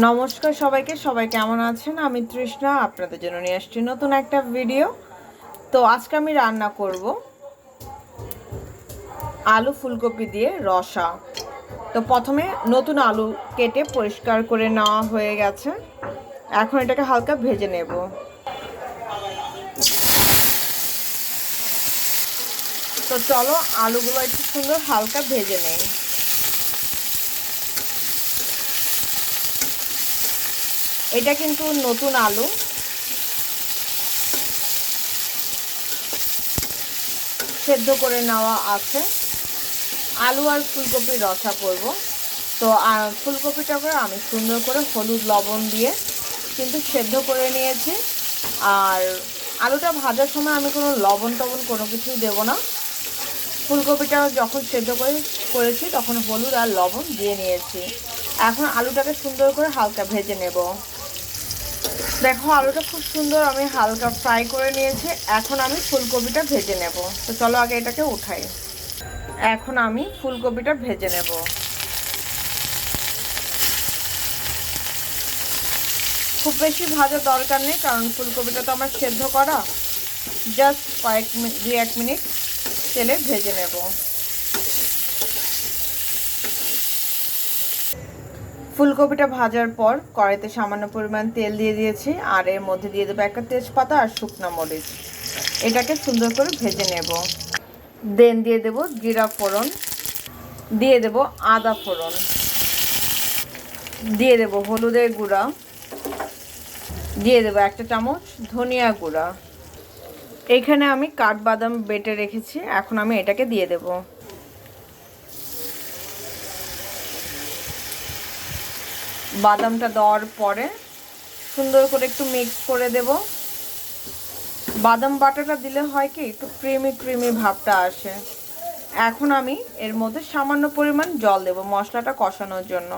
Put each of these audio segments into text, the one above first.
নমস্কার সবাইকে, সবাই কেমন আছেন? আমি তৃষ্ণা, আপনাদের জন্য নিয়ে আসছি নতুন একটা ভিডিও তো আজকে আমি রান্না করব আলু ফুলকপি দিয়ে রসা। তো প্রথমে নতুন আলু কেটে পরিষ্কার করে নেওয়া হয়ে গেছে। এখন এটাকে হালকা ভেজে নেব। তো চলো আলুগুলো একটু সুন্দর হালকা ভেজে নেই। এটা কিন্তু নতুন আলু। সেদ্ধ করে নেওয়া আছে। আলু আর ফুলকপির রসা করব। তো ফুলকপিটাকে আমি সুন্দর করে হলুদ লবণ দিয়ে কিন্তু সেদ্ধ করে নিয়েছি। আর আলুটা ভাজার সময় আমি কোনো লবণ টবণ কোনো কিছুই দেবো না। ফুলকপিটা যখন সেদ্ধ করে, করেছি তখন হলুদ আর লবণ দিয়ে নিয়েছি। এখন আলুটাকে সুন্দর করে হালকা ভেজে নেব। দেখো, আলুটা খুব সুন্দর আমি হালকা ফ্রাই করে নিয়েছি। এখন আমি ফুলকপিটা ভেজে নেব। তো চলো আগে এটাকে উঠাই। এখন আমি ফুলকপিটা ভেজে নেব। খুব বেশি ভাজার দরকার নেই, কারণ ফুলকপিটা তো আমার সেদ্ধ করা। জাস্ট কয়েক মিনিট দুই এক মিনিট তেলে ভেজে নেব। ফুলকপিটা ভাজার পর কড়াইতে সামান্য পরিমাণ তেল দিয়ে দিয়েছি, আর এর মধ্যে দিয়ে দেবো একটা তেজপাতা আর শুকনো মরিচ। এটাকে সুন্দর করে ভেজে নেব। দেন দিয়ে দেব জিরা ফোড়ন, দিয়ে দেব আদা ফোড়ন, দিয়ে দেব হলুদের গুঁড়া, দিয়ে দেবো একটা চামচ ধনিয়া গুঁড়া। এখানে আমি কাঠবাদাম বেটে রেখেছি, এখন আমি এটাকে দিয়ে দেবো। বাদামটা দেওয়ার পরে সুন্দর করে একটু মিক্স করে দেব। বাদাম বাটাটা দিলে হয় কি, একটু ক্রিমি ক্রিমি ভাবটা আসে। এখন আমি এর মধ্যে সামান্য পরিমাণ জল দেব মশলাটা কষানোর জন্য।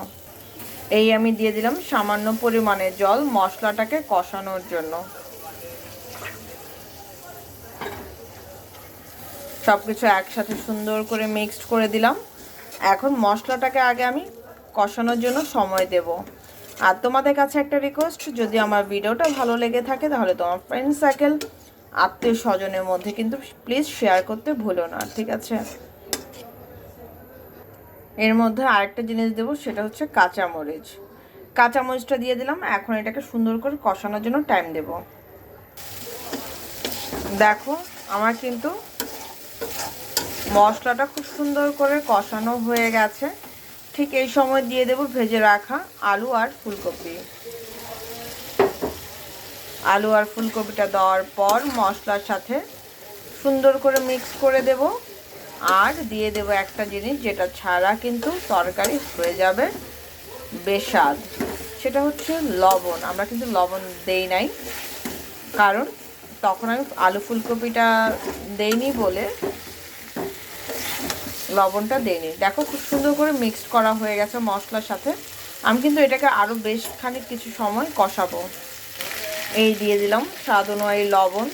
এই আমি দিয়ে দিলাম সামান্য পরিমাণে জল মশলাটাকে কষানোর জন্য। সব কিছু একসাথে সুন্দর করে মিক্সড করে দিলাম। এখন মশলাটাকে আগে আমি কষানোর জন্য সময় দেব। আর তোমাদের কাছে একটা রিকোয়েস্ট যদি আমার ভিডিওটা ভালো লেগে থাকে তাহলে তোমার ফ্রেন্ড সার্কেল আত্মীয় স্বজনের মধ্যে কিন্তু প্লিজ শেয়ার করতে ভুলো না, ঠিক আছে? এর মধ্যে আরেকটা জিনিস দেবো, সেটা হচ্ছে কাঁচামরিচ। কাঁচামরিচটা দিয়ে দিলাম, এখন এটাকে সুন্দর করে কষানোর জন্য টাইম দেব। দেখো, আমার কিন্তু মশলাটা খুব সুন্দর করে কষানো হয়ে গেছে। ঠিক এই সময় দিয়ে দেব ভেজে রাখা আলু আর ফুলকপি। আলু আর ফুলকপিটা দেওয়ার পর মশলার সাথে সুন্দর করে মিক্স করে দেব। আর দিয়ে দেব একটা জিনিস যেটা ছাড়া কিন্তু তরকারি হয়ে যাবে বেস্বাদ। সেটা হচ্ছে লবণ। আমরা কিন্তু লবণ দেই নাই। কারণ তখন আমি আলু ফুলকপিটা দেইনি বলে লবণটা দেয়নি দেখো খুব সুন্দর করে মিক্সড করা হয়ে গেছে মশলার সাথে। আমি কিন্তু এটাকে আরও বেশ খানিক কিছু সময় কষাবো। এই দিয়ে দিলাম স্বাদ অনুযায়ী লবণ।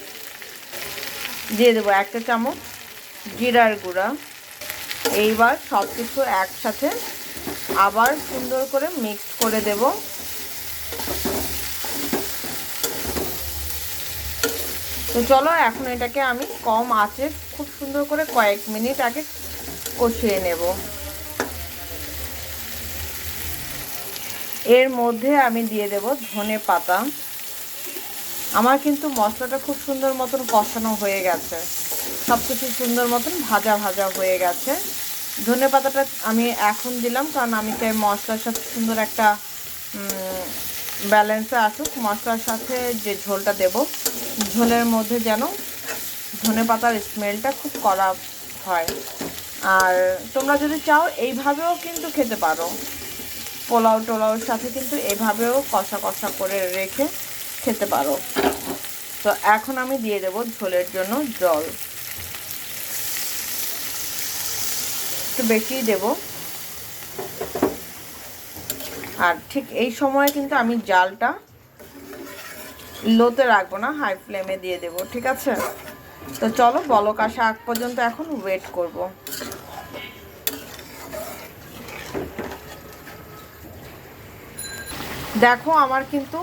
দিয়ে দেবো একটা চামচ জিরার গুঁড়া। এইবার সব কিছু একসাথে আবার সুন্দর করে মিক্সড করে দেব। তো চলো, এখন এটাকে আমি কম আঁচে খুব সুন্দর করে কয়েক মিনিট আগে কষিয়ে নেব। এর মধ্যে আমি দিয়ে দেব ধনে পাতা। আমার কিন্তু মশলাটা খুব সুন্দর মতন কষানো হয়ে গেছে। সব কিছু সুন্দর মতন ভাজা ভাজা হয়ে গেছে। ধনে পাতাটা আমি এখন দিলাম কারণ আমি চাই মশলার সাথে সুন্দর একটা ব্যালেন্সে আসুক। মশলার সাথে যে ঝোলটা দেব, ঝোলের মধ্যে যেন ধনে পাতার স্মেলটা খুব কড়া হয়। আর তোমরা যদি চাও, এইভাবেও কিন্তু খেতে পারো। পোলাও টোলাওর সাথে কিন্তু এভাবেও কষা কষা করে রেখে খেতে পারো। তো এখন আমি দিয়ে দেব ঝোলের জন্য জল। একটু বেশিই দেব। আর ঠিক এই সময় কিন্তু আমি জালটা লোতে রাখব না, হাই ফ্লেমে দিয়ে দেব, ঠিক আছে? তো চলো বলক আসা আগ পর্যন্ত এখন ওয়েট করব। দেখো আমার কিন্তু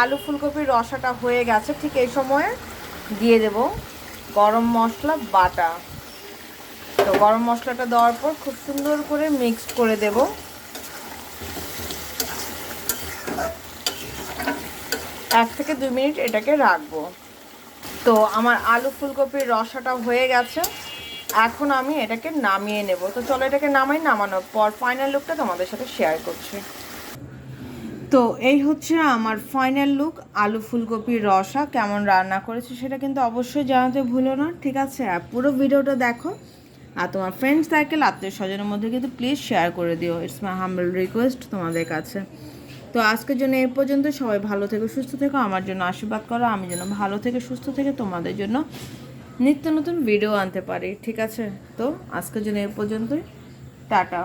আলু ফুলকপির রসাটা হয়ে গেছে, ঠিক এই সময়ে দিয়ে দেব গরম মশলা, বাটা। তো গরম মশলাটা দেওয়ার পর খুব সুন্দর করে মিক্সড করে দেব। এক থেকে দুই মিনিট এটাকে রাখব। তো আমার আলু ফুলকপির রসাটা হয়ে গেছে। এখন আমি এটাকে নামিয়ে নেব। তো চলো এটাকে নামাই, নামানোর পর ফাইনাল লুকটা তোমাদের সাথে শেয়ার করছি। তো এই হচ্ছে আমার ফাইনাল লুক আলু ফুলকপির রসা, কেমন রান্না করেছি সেটা কিন্তু অবশ্যই জানাতে ভুলো না, ঠিক আছে? আর পুরো ভিডিওটা দেখো। আর তোমার ফ্রেন্ডস সার্কেল আত্মীয় স্বজনের মধ্যে কিন্তু প্লিজ শেয়ার করে দিও। ইটস মাই হাম্বল রিকোয়েস্ট তোমাদের কাছে। তো আজকের জন্য এ পর্যন্ত। সবাই ভালো থেকে, সুস্থ থেকো, আমার জন্য আশীর্বাদ করো, আমি যেন ভালো থেকে সুস্থ থেকে তোমাদের জন্য নিত্য নতুন ভিডিও আনতে পারি, ঠিক আছে? তো আজকের জন্য এ পর্যন্তই। টাটা।